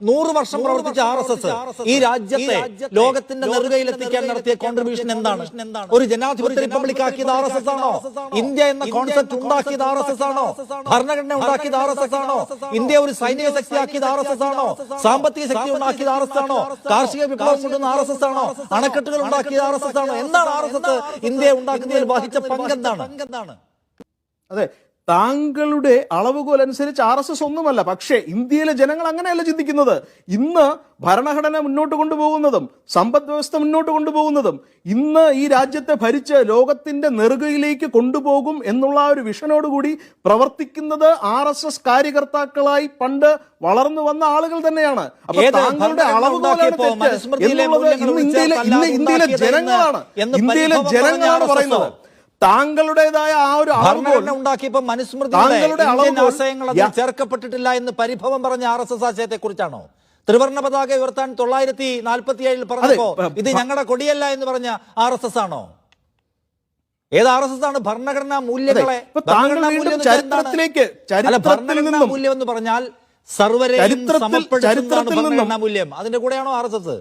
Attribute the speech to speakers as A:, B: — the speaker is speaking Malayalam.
A: നൂറ് വർഷം പ്രവർത്തിച്ച ആർ എസ് എസ് ഈ രാജ്യത്തെ ലോകത്തിന്റെ നെറുകയിലെത്തിക്കാൻ നടത്തിയ കോൺട്രിബ്യൂഷൻ എന്താണ് ഒരു ജനാധിപത്യ റിപ്പബ്ലിക് ആക്കിയത് ആർ എസ് എസ് ആണോ ഇന്ത്യ എന്ന കോൺസെപ്റ്റ് ഉണ്ടാക്കിയത് ആർ എസ് എസ് ആണോ ഭരണഘടന ഉണ്ടാക്കിയത് ആർ എസ് എസ് ആണോ ഇന്ത്യ ഒരു സൈനിക ശക്തി ആക്കിയത് ആർ എസ് എസ് ആണോ സാമ്പത്തിക ശക്തി ഉണ്ടാക്കിയത് ആർ എസ് എസ് ആണോ കാർഷിക വിപ്ലവം കൊണ്ടുവന്ന ആർ എസ് എസ് ആണോ അണക്കെട്ടുകൾ ഉണ്ടാക്കിയത് ആർ എസ് എസ് ആണോ എന്താണ് ആർ എസ് എസ് ഇന്ത്യയെ ഉണ്ടാക്കുന്നതിൽ വഹിച്ച പങ്കെന്താണ്
B: അതെ താങ്കളുടെ അളവുകോൽ അനുസരിച്ച് ആർ എസ് എസ് ഒന്നുമല്ല. പക്ഷേ ഇന്ത്യയിലെ ജനങ്ങൾ അങ്ങനെയല്ല ചിന്തിക്കുന്നത്. ഇന്ന് ഭരണഘടന മുന്നോട്ട് കൊണ്ടുപോകുന്നതും സമ്പദ് വ്യവസ്ഥ മുന്നോട്ട് കൊണ്ടുപോകുന്നതും ഇന്ന് ഈ രാജ്യത്തെ ഭരിച്ച് ലോകത്തിന്റെ നെറുകയിലേക്ക് കൊണ്ടുപോകും എന്നുള്ള ഒരു വിഷനോടുകൂടി പ്രവർത്തിക്കുന്നത് ആർ എസ് എസ് കാര്യകർത്താക്കളായി പണ്ട് വളർന്നു വന്ന ആളുകൾ തന്നെയാണ്. അപ്പൊ താങ്കളുടെ അളവുകോലാണ് തെറ്റ് എന്നുള്ളത് ഇന്ന് ഇന്ത്യയിലെ ഇന്ന് ഇന്ത്യയിലെ ജനങ്ങളാണ്. ഇന്ത്യയിലെ ജനങ്ങളാണ് പറയുന്നത്. താങ്കളുടേതായ ആ ഒരു
A: ഉണ്ടാക്കിയപ്പോ മനുസ്മൃതി
B: താങ്കളുടെ
A: ആശയങ്ങൾ അതിൽ ചേർക്കപ്പെട്ടിട്ടില്ല എന്ന് പരിഭവം പറഞ്ഞ ആർ എസ് എസ് ആശയത്തെ കുറിച്ചാണോ ത്രിവർണ പതാക ഉയർത്താൻ തൊള്ളായിരത്തി നാൽപ്പത്തി ഏഴിൽ പറഞ്ഞപ്പോ ഇത് ഞങ്ങളുടെ കൊടിയല്ല എന്ന് പറഞ്ഞ ആർ എസ് എസ് ആണോ? ഏത് ആർ എസ് എസ് ആണ് ഭരണഘടനാ മൂല്യങ്ങളെ?
B: ചരിത്രത്തിലേക്ക്, ചരിത്രത്തിൽ
A: ഭരണഘടനാ
B: നിന്നും-
A: മൂല്യം എന്ന് പറഞ്ഞാൽ സർവരെയും സമപ്പെടുത്തുന്നതാണ്
B: നിന്നും-
A: ഭരണഘടനാ മൂല്യം. അതിന്റെ കൂടെയാണോ ആർ എസ് എസ്?